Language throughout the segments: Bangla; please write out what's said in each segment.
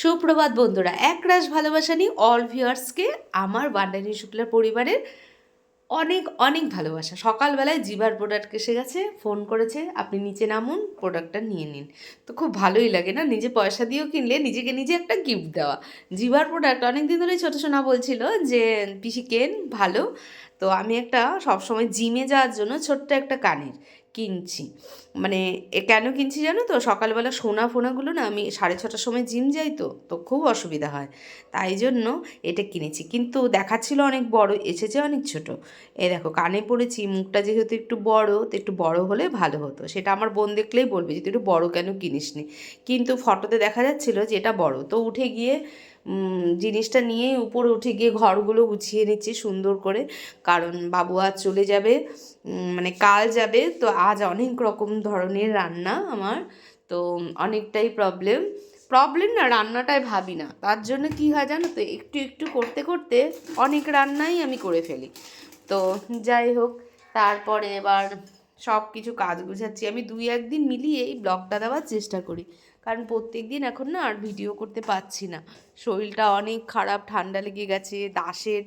সুপ্রভাত বন্ধুরা, এক রাশ ভালোবাসা নিয়ে অল ভিউয়ার্সকে আমার বান্ডানি শুক্লার পরিবারের অনেক অনেক ভালোবাসা। সকালবেলায় জিবার প্রোডাক্ট এসে গেছে ফোন করেছে, আপনি নিচে নামুন প্রোডাক্টটা নিয়ে নিন। তো খুব ভালোই লাগে না, নিজে পয়সা দিয়েও কিনলে নিজেকে নিজে একটা গিফট দেওয়া। জিবার প্রোডাক্ট অনেক দিন ধরেই ছোটো সোনা বলছিল যে, পিসি কেন? ভালো। তো আমি একটা সবসময় জিমে যাওয়ার জন্য ছোট্ট একটা কানের। কিনছি। মানে এ কেন কিনছি জানো তো? সকালবেলা সোনা ফোনাগুলো না আমি সাড়ে ছটার সময় জিম যাই তো তো খুব অসুবিধা হয়। তাই জন্য এটা কিনেছি। কিন্তু দেখাচ্ছিল অনেক বড়, এসেছে অনেক ছোট। এ দেখো, কানে পড়েছি, মুখটা যেহেতু একটু বড়, তো একটু বড় হলে ভালো হতো। সেটা আমার বোন দেখলেই বলবে যে, তুই একটু বড় কেন কিনিসনি? কিন্তু ফটোতে দেখা যাচ্ছিল যে, এটা বড়। তো উঠে গিয়ে জিনিসটা নিয়েই উপরে উঠে গিয়ে ঘরগুলো গুছিয়ে নিচ্ছি সুন্দর করে। কারণ বাবু আজ চলে যাবে মানে কাল যাবে, তো আজ অনেক রকম ধরনের রান্না আমার, তো অনেকটাই প্রবলেম প্রবলেম না, রান্নাটাই ভাবি না। তার জন্য কি হয় জানো তো, একটু একটু করতে করতে অনেক রান্নাই আমি করে ফেলি। তো যাই হোক, তারপরে এবার সব কিছু কাজ গুছাচ্ছি। আমি দুই একদিন মিলিয়ে এই ব্লগটা দেওয়ার চেষ্টা করি। কারণ প্রত্যেক দিন এখন না আর ভিডিও করতে পারছি না। শরীরটা অনেক খারাপ, ঠান্ডা লেগে গেছে, দাসের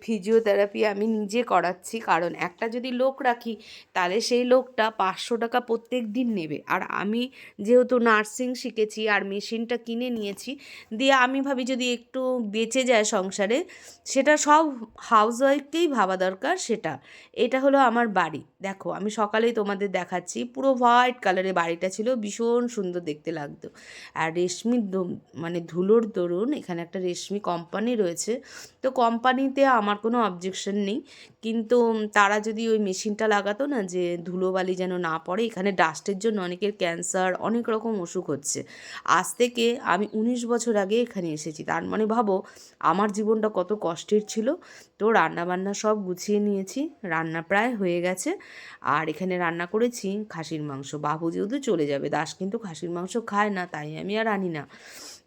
ফিজিওথেরাপি আমি নিজে করাচ্ছি। কারণ একটা যদি লোক রাখি, তাহলে সেই লোকটা পাঁচশো টাকা প্রত্যেক দিন নেবে। আর আমি যেহেতু নার্সিং শিখেছি আর মেশিনটা কিনে নিয়েছি, দিয়ে আমি ভাবি যদি একটু বেঁচে যায় সংসারে, সেটা সব হাউসওয়াইফকেই ভাবা দরকার সেটা। এটা হলো আমার বাড়ি। দেখো, আমি সকালেই তোমাদের দেখাচ্ছি, পুরো হোয়াইট কালারের বাড়িটা ছিল, ভীষণ সুন্দর দেখতে লাগতো। আর রেশমির দম- মানে ধুলোর দরুন, এখানে একটা রেশমি কোম্পানি রয়েছে। তো কোম্পানিতে আমার কোনো অবজেকশন নেই। কিন্তু তারা যদি ওই মেশিনটা লাগাতো না যে ধুলোবালি যেন না পড়ে, এখানে ডাস্টের জন্য অনেকের ক্যান্সার অনেক রকম অসুখ হচ্ছে। আজ থেকে আমি উনিশ বছর আগে এখানে এসেছি। তার মানে ভাবো, আমার জীবনটা কত কষ্টের ছিল। তো রান্না বান্না সব গুছিয়ে নিয়েছি। রান্না প্রায় হয়ে গেছে। আর এখানে রান্না করেছি খাসির মাংস। বাবু যেহেতু চলে যাবে, দাস কিন্তু খাসির মাংস খায় না, তাই আমি আর আনি না।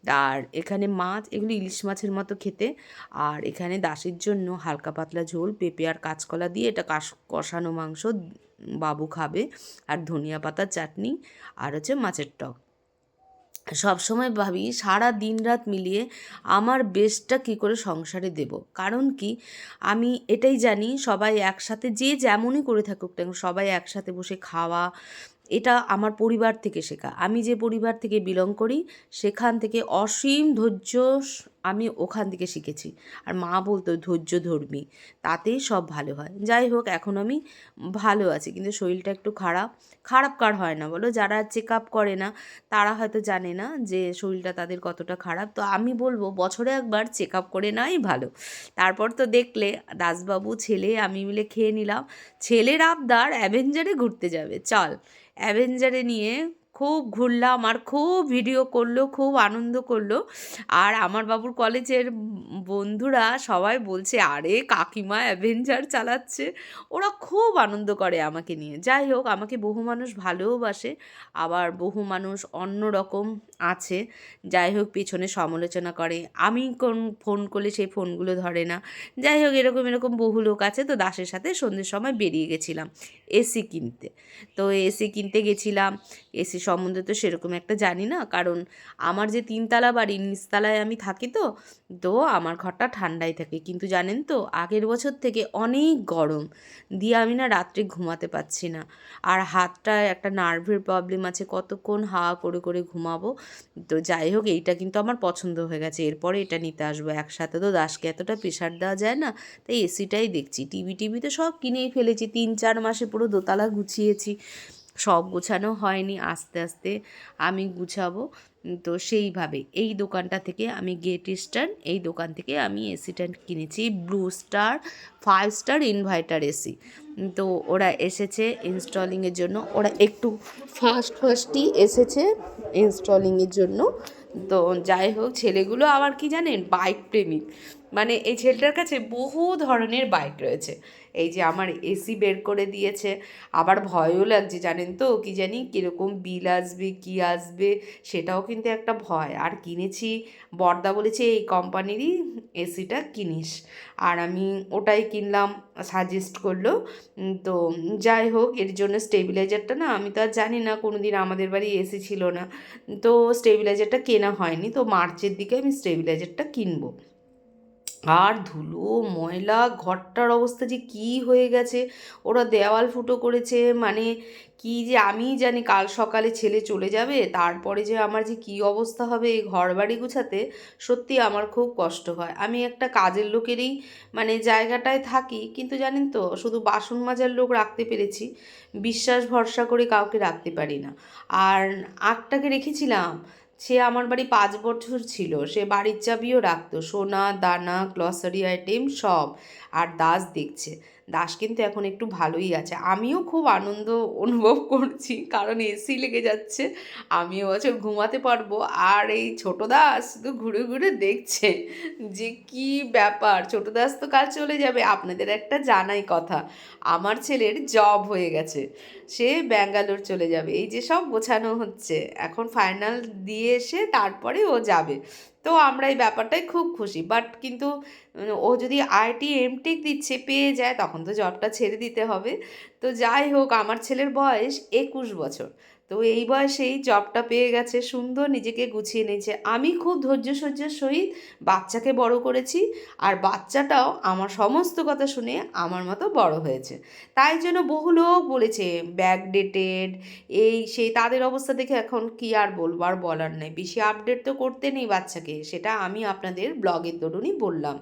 আর এখানে মাছ, এগুলো ইলিশ মাছের মতো খেতে। আর এখানে দাসের জন্য হালকা পাতলা ঝোল, পেঁপে আর কাঁচকলা দিয়ে এটা কাশ কষানো মাংস বাবু খাবে। আর ধনিয়া পাতার চাটনি আর হচ্ছে মাছের টক। সব সময় ভাবি সারা দিন রাত মিলিয়ে আমার বেস্টটা কী করে সংসারে দেব। কারণ কি? আমি এটাই জানি সবাই একসাথে যে যেমনই করে থাকুক সবাই একসাথে বসে খাওয়া এটা আমার পরিবার থেকে শেখা। আমি যে পরিবার থেকে বিলং করি, সেখান থেকে অসীম ধৈর্য আমি ওখান থেকে শিখেছি। আর মা বলতো, ধৈর্য ধর্মী। তাতেই সব ভালো হয়। যাই হোক, এখন আমি ভালো আছি। কিন্তু শরীরটা একটু খারাপ। খারাপ কার হয় না, বলো? যারা চেক আপ করে না, তারা হয়তো জানে না যে শরীরটা তাদের কতটা খারাপ। তো আমি বলব, বছরে একবার চেক আপ করে নেওয়াই ভালো। তারপর তো দেখলে, দাসবাবু, ছেলে, আমি মিলে খেয়ে নিলাম। ছেলের আবদার অ্যাভেঞ্জারে ঘুরতে যাবে। চল। অ্যাভেঞ্জারে নিয়ে খুব ঘুরলাম আর খুব ভিডিও করল, খুব আনন্দ করল। আর আমার বাবুর কলেজের বন্ধুরা সবাই বলছে, আরে, কাকিমা অ্যাভেঞ্জার চালাচ্ছে। ওরা খুব আনন্দ করে আমাকে নিয়ে। যাই হোক, আমাকে বহু মানুষ ভালোওবাসে আবার বহু মানুষ অন্য রকম আছে। যাই হোক, পেছনে সমালোচনা করে। আমি কোন ফোন করলে সেই ফোনগুলো ধরে না। যাই হোক, এরকম এরকম বহু লোক আছে তো দাসের সাথে সন্ধ্যের সময় বেরিয়ে গেছিলাম এসি কিনতে। তো এসি কিনতে গেছিলাম। এসি সম্বন্ধে তো সেরকম একটা জানি না। কারণ আমার যে তিনতলা বাড়ি, নিচতলায় আমি থাকি তো তো আমার ঘরটা ঠান্ডাই থাকে। কিন্তু জানেন তো, আগের বছর থেকে অনেক গরম। দিয়ে আমি না রাত্রে ঘুমাতে পারছি না। আর হাতটায় একটা নার্ভের প্রবলেম আছে। কতক্ষণ হাওয়া করে করে ঘুমাবো? তো যাই হোক, এইটা কিন্তু আমার পছন্দ হয়ে গেছে। এরপরে এটা নিতে আসব একসাথে। তো দাসকে এতটা প্রেশার দেওয়া যায় না, তাই এসিটাই দেখছি। টিভি টিভি তো সব কিনেই ফেলেছি। তিন, চার মাসে পুরো দোতলা গুছিয়েছি। সব গোছানো হয়নি, আস্তে আস্তে আমি গুছাবো। তো সেইভাবে এই দোকানটা থেকে আমি গেট স্টার এই দোকান থেকে আমি এসিটা কিনেছি। Blue Star five star inverter AC তো ওরা এসেছে ইনস্টলিংয়ের জন্য। ওরা একটু ফার্স্ট ফার্স্টই এসেছে ইনস্টলিংয়ের জন্য। তো যাই হোক, ছেলেগুলো আবার কি জানেন? বাইক প্রেমিক। মানে এই ছেলেটার কাছে বহু ধরনের বাইক রয়েছে। এই যে আমার এসি বের করে দিয়েছে, আবার ভয়ও লাগছে, জানেন তো, কি জানি কীরকম বিল আসবে, কি আসবে, সেটাও কিন্তু একটা ভয়। আর কিনেছি, বর্দা বলেছে, এই কোম্পানিরই এসিটা কিনিস। আর আমি ওটাই কিনলাম সাজেস্ট করল। তো যাই হোক, এর জন্য স্টেবিলাইজারটা না, আমি তো আর জানি না কোনো দিন আমাদের বাড়ি এসি ছিল না। তো স্টেবিলাইজারটা কেনা হয়নি, তো মার্চের দিকে আমি স্টেবিলাইজারটা কিনবো। আর ধুলো, ময়লা, ঘরটার অবস্থা যে কী হয়ে গেছে? ওরা দেওয়াল ফুটো করেছে মানে কি যে আমি জানি কাল সকালে ছেলে চলে যাবে, তারপরে যে আমার যে কী অবস্থা হবে এই ঘর বাড়ি গুছাতে, সত্যি আমার খুব কষ্ট হয়। আমি একটা কাজের লোকেরই মানে জায়গাটায় থাকি, কিন্তু জানেন তো, শুধু বাসন মাজার লোক রাখতে পেরেছি, বিশ্বাস ভরসা করে কাউকে রাখতে পারি না। আর আঁকটাকে রেখেছিলাম সে আমার বাড়ি পাঁচ বছর ছিল। সে বাড়ির চাবিও রাখতো। সোনা, দানা গ্লসারি আইটেম সব। আর দাস দেখছে। দাস কিন্তু এখন একটু ভালোই আছে। আমিও খুব আনন্দ অনুভব করছি, কারণ এসি লেগে যাচ্ছে, আমিও বছর ঘুমাতে পারব। আর এই ছোট দাস শুধু ঘুরে ঘুরে দেখছে যে কি ব্যাপার, ছোট দাস তো কাল চলে যাবে। আপনাদের একটা জানাই কথা, আমার ছেলের জব হয়ে গেছে, সে ব্যাঙ্গালোর চলে যাবে। এই যে সব গোছানো হচ্ছে, এখন ফাইনাল দিয়ে এসে তারপরে ও যাবে। তো আমরা এই ব্যাপারটাই খুব খুশি। বাট কিন্তু ও যদি আইটি এমটেক দিচ্ছে, পেয়ে যায়, তখন তো জবটা ছেড়ে দিতে হবে। তো যাই হোক, আমার ছেলের বয়স একুশ বছর। তো এই বয়সেই জবটা পেয়ে গেছে সুন্দর, নিজেকে গুছিয়ে নিয়েছে। আমি খুব ধৈর্য সহ্যের সহিত বাচ্চাকে বড় করেছি আর বাচ্চাটাও আমার সমস্ত কথা শুনে আমার মতো বড় হয়েছে। তাই জন্য বহু লোক বলেছে ব্যাক ডেটেড এই সেই তাদের অবস্থা দেখে এখন কি আর বলব, আর বলার নেই। বেশি আপডেট তো করতে নেই বাচ্চাকে, সেটা আমি আপনাদের ব্লগের দরুনই বললাম।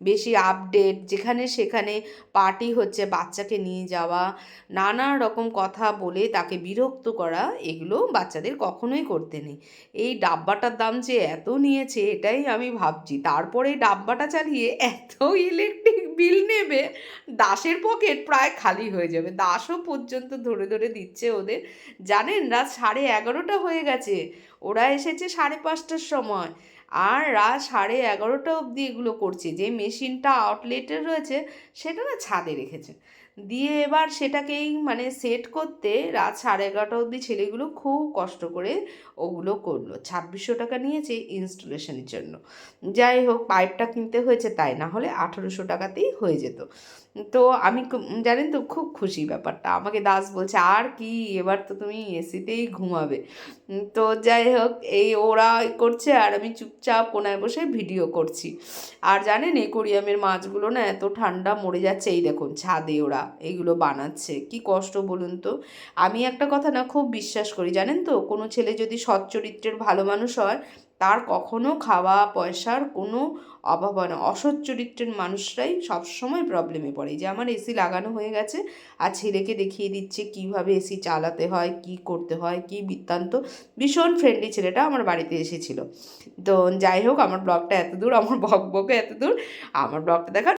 বেশি আপডেট যেখানে সেখানে পার্টি হচ্ছে, বাচ্চাকে নিয়ে যাওয়া, নানা রকম কথা বলে তাকে বিরক্ত করা, এগুলো বাচ্চাদের কখনোই করতে নেই। এই ডাব্বাটার দাম যে এত নিয়েছে, এটাই আমি ভাবছি। তারপরে ডাব্বাটা চালিয়ে এত ইলেকট্রিক বিল নেবে, দাসের পকেট প্রায় খালি হয়ে যাবে। দাসও পর্যন্ত ধরে ধরে দিচ্ছে ওদের। জানেন, রাত সাড়ে এগারোটা হয়ে গেছে। ওরা এসেছে সাড়ে পাঁচটার সময়। আর রাত সাড়ে এগারোটা অবধি এগুলো করছে। যে মেশিনটা আউটলেটের রয়েছে, সেটা না ছাদে রেখেছে। দিয়ে এবার সেটাকেই মানে সেট করতে রাত সাড়ে এগারোটা অবধি ছেলেগুলো খুব কষ্ট করে ওগুলো করল। ছাব্বিশশো টাকা নিয়েছে ইনস্টলেশনের জন্য। যাই হোক পাইপটা কিনতে হয়েছে তাই, না হলে আঠেরোশো টাকাতেই হয়ে যেত। তো আমি জানেন তো, খুব খুশি ব্যাপারটা। আমাকে দাস বলছে, আর কি, এবার তো তুমি এসিতেই ঘুমাবে। তো যাই হোক, এই ওরা করছে আর আমি চুপচাপ কোনায় বসে ভিডিও করছি। আর জানেন, একুরিয়ামের মাছগুলো না এত ঠান্ডা মরে যাচ্ছে। এই দেখুন, ছাদে ওরা। এইগুলো বানাচ্ছে। কি কষ্ট বলুন তো? আমি একটা কথা না খুব বিশ্বাস করি, জানেন তো? কোনো ছেলে যদি সৎ চরিত্রের ভালো মানুষ হয়, তার কখনো খাওয়া পয়সার কোনো অভাব হয় না। অসৎ চরিত্রের মানুষরাই সবসময় প্রবলেমে পড়ে। যে আমার এসি লাগানো হয়ে গেছে, আর ছেলেকে দেখিয়ে দিচ্ছে কীভাবে এসি চালাতে হয়, কি করতে হয়, কি বৃত্তান্ত। ভীষণ ফ্রেন্ডলি ছেলেটা আমার বাড়িতে এসেছিল। তো যাই হোক, আমার ব্লগটা এত দূর, আমার বক বকে এত দূর, আমার ব্লগটা দেখার